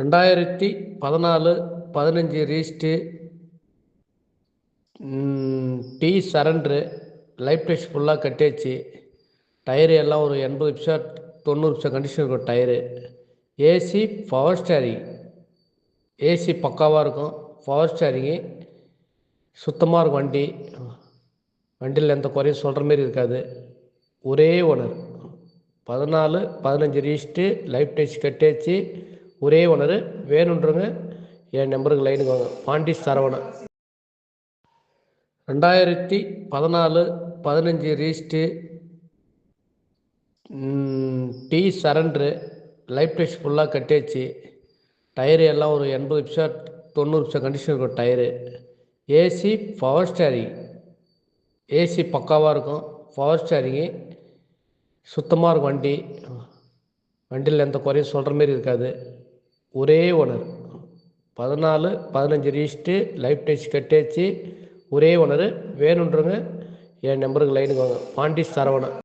ரெண்டாயிரத்தி பதினாலு பதினஞ்சு ரீஸ்ட்டு டி சரண்ட்ரு லைஃப் டெஸ்ட் ஃபுல்லாக கட்டியாச்சு. டயரு எல்லாம் ஒரு எண்பது நிமிஷம் தொண்ணூறு நிமிஷம் கண்டிஷன் இருக்கும் tyre. AC power steering. AC பக்காவாக இருக்கும் பவர் ஸ்டேரிங்கு. சுத்தமாக இருக்கும் வண்டி. வண்டியில் எந்த குறையும் சொல்கிற மாரி இருக்காது. ஒரே ஓனர். பதினாலு பதினஞ்சு ரீஸ்ட்டு லைஃப் டெஸ்ட் கட்டியாச்சு. ஒரே ஒன்று வேணுன்றவங்க என் நம்பருக்கு லைனுக்கு வாங்க. பாண்டி சரவணன் ரெண்டாயிரத்தி பதினாலு பதினஞ்சு ரீஸ்ட்டு டி சரண்ட்ரு லைஃப் டெஸ்ட் ஃபுல்லாக கட்டியாச்சு. டயரு எல்லாம் ஒரு எண்பது நிமிஷம் தொண்ணூறு நிமிஷம் கண்டிஷன் இருக்கும் tyre AC power steering AC பக்காவாக இருக்கும். பவர் ஸ்டேரிங்கு சுத்தமாக இருக்கும் வண்டி. வண்டியில் எந்த குறையும் சொல்கிற மாரி இருக்காது. ஒரே ஓனர். பதினாலு பதினஞ்சு ரிஜிஸ்ட்டு லைஃப் டச் கட்டியாச்சு ஒரே ஓனரு. வேணுன்றவங்க என் நம்பருக்கு லைனுக்கு வாங்க. பாண்டி சரவணன்.